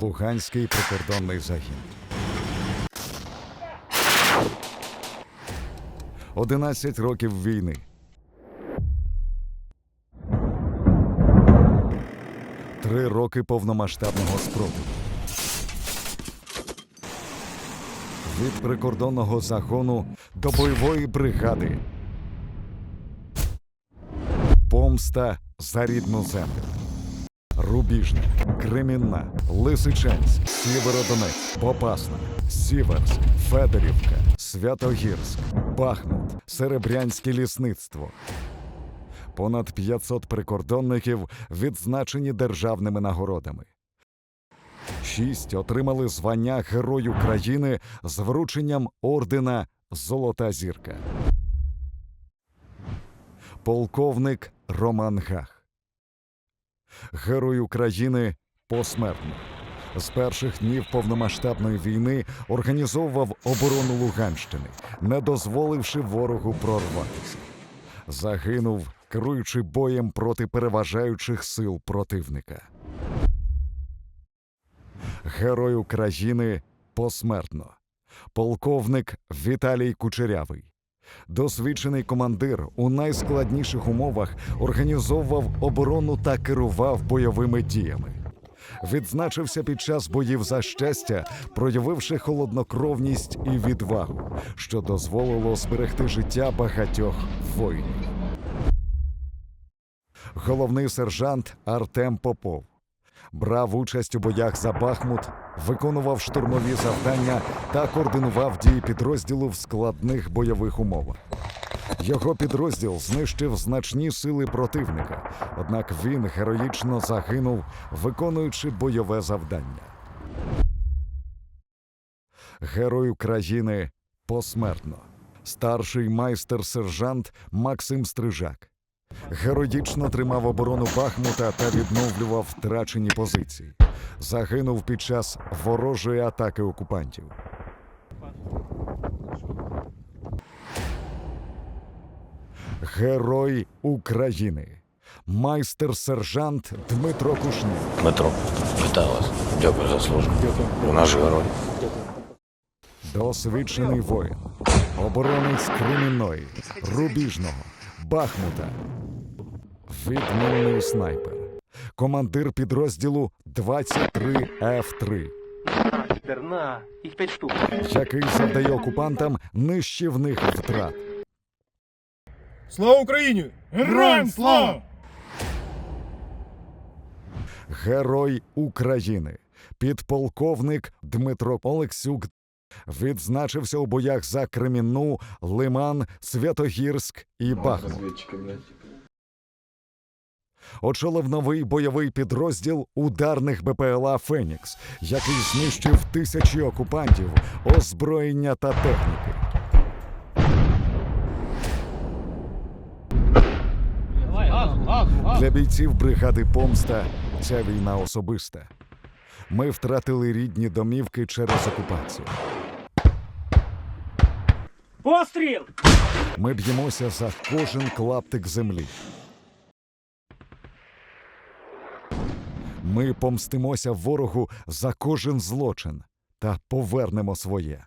Луганський прикордонний загін. 11 років війни. Три роки повномасштабного спротиву. Від прикордонного загону до бойової бригади. Помста за рідну землю. Рубіжна, Кремінна, Лисичанськ, Сєвєродонецьк, Попасна, Сіверськ, Федорівка, Святогірськ, Бахмут, Серебрянське лісництво. Понад 500 прикордонників відзначені державними нагородами. Шість отримали звання Герой України з врученням ордена Золота зірка. Полковник Роман Гах. Герой України посмертно. З перших днів повномасштабної війни організовував оборону Луганщини, не дозволивши ворогу прорватися. Загинув, керуючи боєм проти переважаючих сил противника. Герой України посмертно. Полковник Віталій Кучерявий. Досвідчений командир у найскладніших умовах організовував оборону та керував бойовими діями. Відзначився під час боїв за щастя, проявивши холоднокровність і відвагу, що дозволило зберегти життя багатьох воїнів. Головний сержант Артем Попов брав участь у боях за Бахмут, виконував штурмові завдання та координував дії підрозділу в складних бойових умовах. Його підрозділ знищив значні сили противника, однак він героїчно загинув, виконуючи бойове завдання. Герой України посмертно. Старший майстер-сержант Максим Стрижак. Героїчно тримав оборону Бахмута та відновлював втрачені позиції. Загинув під час ворожої атаки окупантів. Герой України. Майстер-сержант Дмитро Кушнір. Дмитро, вітаю вас. Дякую за службу. Ви наш герой. Досвідчений воїн, оборонець Кремінної, Рубіжного, Бахмута, відмінний снайпер, командир підрозділу 23F3, На, їх п'ять штук. який завдає окупантам нищівних втрат. Слава Україні! Героям слава! Герой України, підполковник Дмитро Олексюк відзначився у боях за Кремінну, Лиман, Святогірськ і Бахмут. Очолив новий бойовий підрозділ ударних БПЛА Фенікс, який знищив тисячі окупантів, озброєння та техніки. Для бійців бригади Помста ця війна особиста. Ми втратили рідні домівки через окупацію. Постріл! Ми б'ємося за кожен клаптик землі. Ми помстимося ворогу за кожен злочин та повернемо своє.